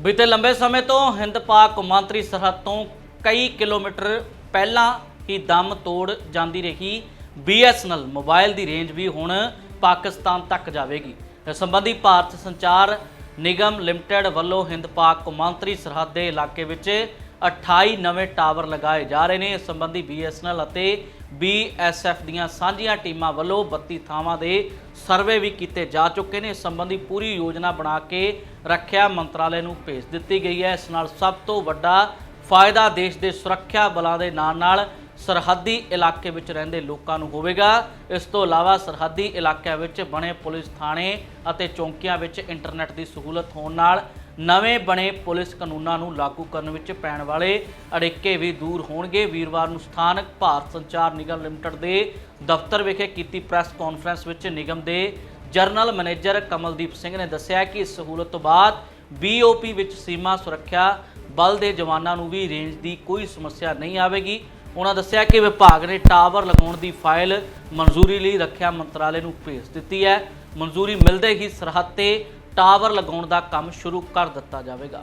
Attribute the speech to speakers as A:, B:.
A: ਬੀਤੇ ਲੰਬੇ ਸਮੇਂ ਤੋਂ ਹਿੰਦ ਪਾਕ ਕੌਮਾਂਤਰੀ ਸਰਹੱਦ ਤੋਂ ਕਈ ਕਿਲੋਮੀਟਰ ਪਹਿਲਾਂ ਹੀ ਦਮ ਤੋੜ ਜਾਂਦੀ ਰਹੀ। BSNL ਮੋਬਾਈਲ ਦੀ ਰੇਂਜ ਵੀ ਹੁਣ ਪਾਕਿਸਤਾਨ ਤੱਕ ਜਾਵੇਗੀ। ਇਸ ਸੰਬੰਧੀ ਭਾਰਤ ਸੰਚਾਰ ਨਿਗਮ ਲਿਮਟਿਡ ਵੱਲੋਂ ਹਿੰਦ ਪਾਕ ਕੌਮਾਂਤਰੀ ਸਰਹੱਦ ਦੇ ਇਲਾਕੇ ਵਿੱਚ 28 ਨਵੇਂ ਟਾਵਰ ਲਗਾਏ ਜਾ ਰਹੇ ਨੇ ਇਸ ਸੰਬੰਧੀ BSNL ਅਤੇ BSF ਦੀਆਂ ਸਾਂਝੀਆਂ ਟੀਮਾਂ ਵੱਲੋਂ 32 ਥਾਵਾਂ ਦੇ ਸਰਵੇ ਵੀ ਕੀਤੇ ਜਾ ਚੁੱਕੇ ਨੇ। ਇਸ ਸੰਬੰਧੀ ਪੂਰੀ ਯੋਜਨਾ ਬਣਾ ਕੇ ਰੱਖਿਆ ਮੰਤਰਾਲੇ ਨੂੰ ਭੇਜ ਦਿੱਤੀ ਗਈ ਹੈ। ਇਸ ਨਾਲ ਸਭ ਤੋਂ ਵੱਡਾ ਫਾਇਦਾ ਦੇਸ਼ ਦੇ ਸੁਰੱਖਿਆ ਬਲਾਂ ਦੇ ਨਾਲ ਨਾਲ ਸਰਹੱਦੀ ਇਲਾਕੇ ਵਿੱਚ ਰਹਿੰਦੇ ਲੋਕਾਂ ਨੂੰ ਹੋਵੇਗਾ। ਇਸ ਤੋਂ ਇਲਾਵਾ ਸਰਹੱਦੀ ਇਲਾਕਿਆਂ ਵਿੱਚ ਬਣੇ ਪੁਲਿਸ ਥਾਣੇ ਅਤੇ ਚੌਂਕੀਆਂ ਵਿੱਚ ਇੰਟਰਨੈਟ ਦੀ ਸਹੂਲਤ ਹੋਣ ਨਾਲ ਨਵੇਂ ਬਣੇ ਪੁਲਿਸ ਕਾਨੂੰਨਾਂ ਨੂੰ ਲਾਗੂ ਕਰਨ ਵਿੱਚ ਪੈਣ ਵਾਲੇ ਅੜਿੱਕੇ ਵੀ ਦੂਰ ਹੋਣਗੇ। ਵੀਰਵਾਰ ਨੂੰ ਸਥਾਨਕ ਭਾਰਤ ਸੰਚਾਰ ਨਿਗਮ ਲਿਮਟਿਡ ਦੇ ਦਫ਼ਤਰ ਵਿਖੇ ਕੀਤੀ ਪ੍ਰੈਸ ਕਾਨਫਰੰਸ ਵਿੱਚ ਨਿਗਮ ਦੇ ਜਨਰਲ ਮੈਨੇਜਰ ਕਮਲਦੀਪ ਸਿੰਘ ਨੇ ਦੱਸਿਆ ਕਿ ਇਸ ਸਹੂਲਤ ਤੋਂ ਬਾਅਦ BOP ਵਿੱਚ ਸੀਮਾ ਸੁਰੱਖਿਆ ਬਲ ਦੇ ਜਵਾਨਾਂ ਨੂੰ ਵੀ ਰੇਂਜ ਦੀ ਕੋਈ ਸਮੱਸਿਆ ਨਹੀਂ ਆਵੇਗੀ। ਉਹਨਾਂ ਦੱਸਿਆ ਕਿ ਵਿਭਾਗ ਨੇ ਟਾਵਰ ਲਗਾਉਣ ਦੀ ਫਾਈਲ ਮਨਜ਼ੂਰੀ ਲਈ ਰੱਖਿਆ ਮੰਤਰਾਲੇ ਨੂੰ ਭੇਜ ਦਿੱਤੀ ਹੈ। ਮਨਜ਼ੂਰੀ ਮਿਲਦੇ ਹੀ ਸਰਹੱਦ ਤੇ ਟਾਵਰ ਲਗਾਉਣ ਦਾ ਕੰਮ ਸ਼ੁਰੂ ਕਰ ਦਿੱਤਾ ਜਾਵੇਗਾ।